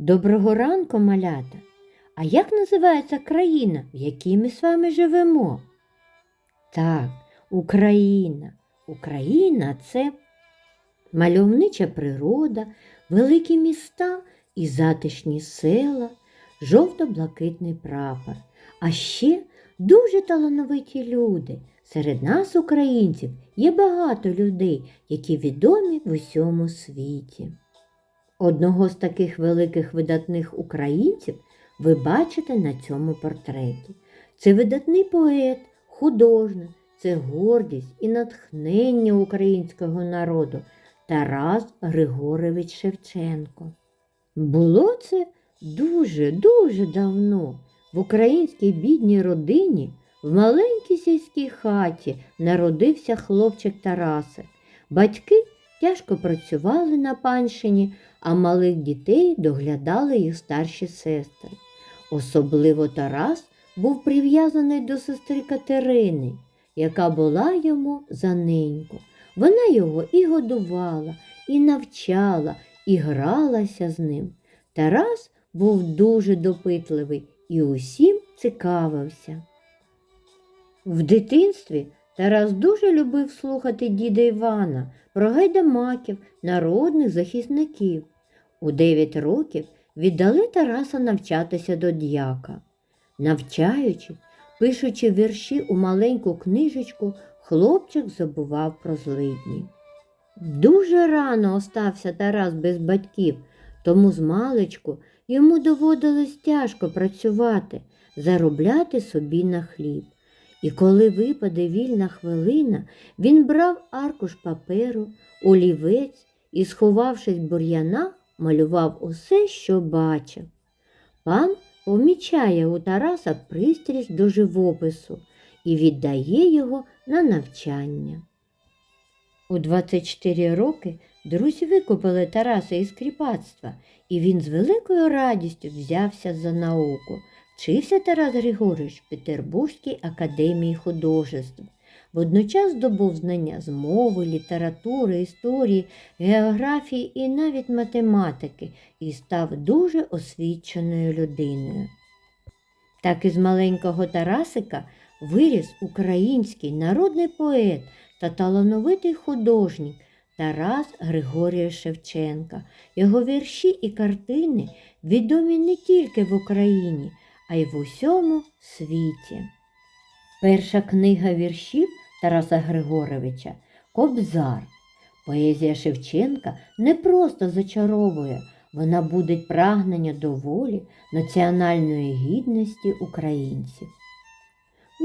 Доброго ранку, малята! А як називається країна, в якій ми з вами живемо? Так, Україна. Україна це мальовнича природа, великі міста і затишні села, жовто-блакитний прапор. А ще дуже талановиті люди. Серед нас, українців, є багато людей, які відомі в усьому світі. Одного з таких великих видатних українців ви бачите на цьому портреті. Це видатний поет, художник, це гордість і натхнення українського народу Тарас Григорович Шевченко. Було це дуже, дуже давно. В українській бідній родині в маленькій сільській хаті народився хлопчик Тарасик. Батьки тяжко працювали на панщині, а малих дітей доглядали їх старші сестри. Особливо Тарас був прив'язаний до сестри Катерини, яка була йому за неньку. Вона його і годувала, і навчала, і гралася з ним. Тарас був дуже допитливий і усім цікавився. В дитинстві Тарас дуже любив слухати діда Івана про гайдамаків, народних захисників. У дев'ять років віддали Тараса навчатися до дяка. Навчаючи, пишучи вірші у маленьку книжечку, хлопчик забував про злидні. Дуже рано остався Тарас без батьків, тому з маличку йому доводилось тяжко працювати, заробляти собі на хліб. І коли випаде вільна хвилина, він брав аркуш паперу, олівець і, сховавшись в бур'янах, малював усе, що бачив. Пан помічає у Тараса пристрість до живопису і віддає його на навчання. У 24 роки друзі викупили Тараса із кріпацтва, і він з великою радістю взявся за науку. Вчився Тарас Григорович в Петербурзькій академії художеств. Водночас здобув знання з мови, літератури, історії, географії і навіть математики і став дуже освіченою людиною. Так із маленького Тарасика виріс український народний поет та талановитий художник Тарас Григорій Шевченка. Його вірші і картини відомі не тільки в Україні, а й в усьому світі. Перша книга віршів Тараса Григоровича Кобзар. Поезія Шевченка не просто зачаровує, вона будить прагнення до волі, національної гідності українців.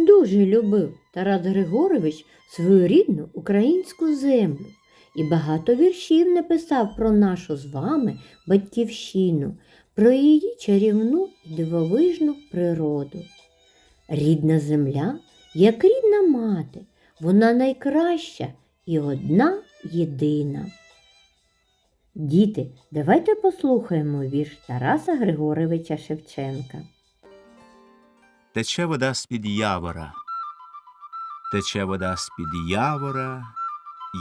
Дуже любив Тарас Григорович свою рідну українську землю і багато віршів написав про нашу з вами батьківщину, про її чарівну і дивовижну природу. Рідна земля, як рідна мати, вона найкраща і одна єдина. Діти, давайте послухаємо вірш Тараса Григоровича Шевченка. Тече вода з-під явора, тече вода з-під явора,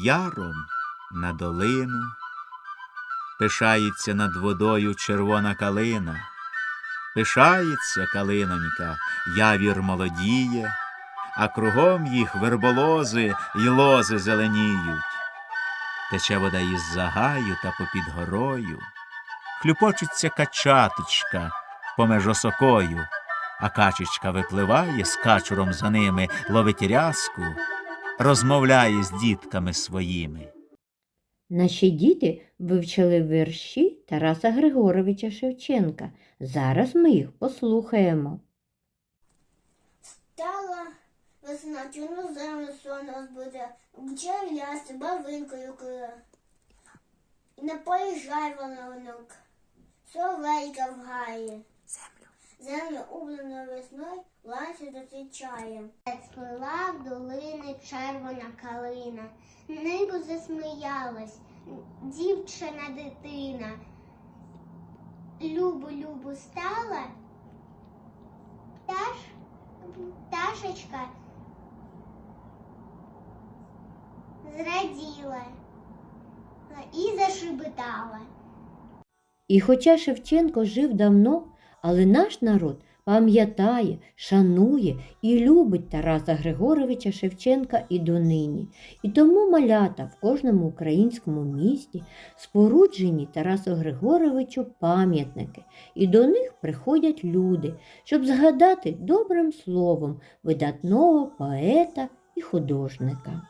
яром на долину, пишається над водою червона калина, пишається калинонька, явір молодіє, а кругом їх верболози й лози зеленіють. Тече вода із загаю та попід горою, хлюпочеться качаточка помеж осокою, а качечка випливає з качуром за ними, ловить рязку, розмовляє з дітками своїми. Наші діти вивчили вірші Тараса Григоровича Шевченка. Зараз ми їх послухаємо. Стала весна, чорну землю сон розбуде, Гучав ляси, барвинкою крила. І на полі жайворонок, соловейка в гаї. Землю. Землю весною, ланці зустрічає. Сплила в долини червона калина, небо засміялась, дівчина дитина. Любу, любу стала, пташ, пташечка зраділа і зашибитала. І хоча Шевченко жив давно, але наш народ пам'ятає, шанує і любить Тараса Григоровича Шевченка і донині. І тому малята в кожному українському місті споруджені Тарасу Григоровичу пам'ятники, і до них приходять люди, щоб згадати добрим словом видатного поета і художника.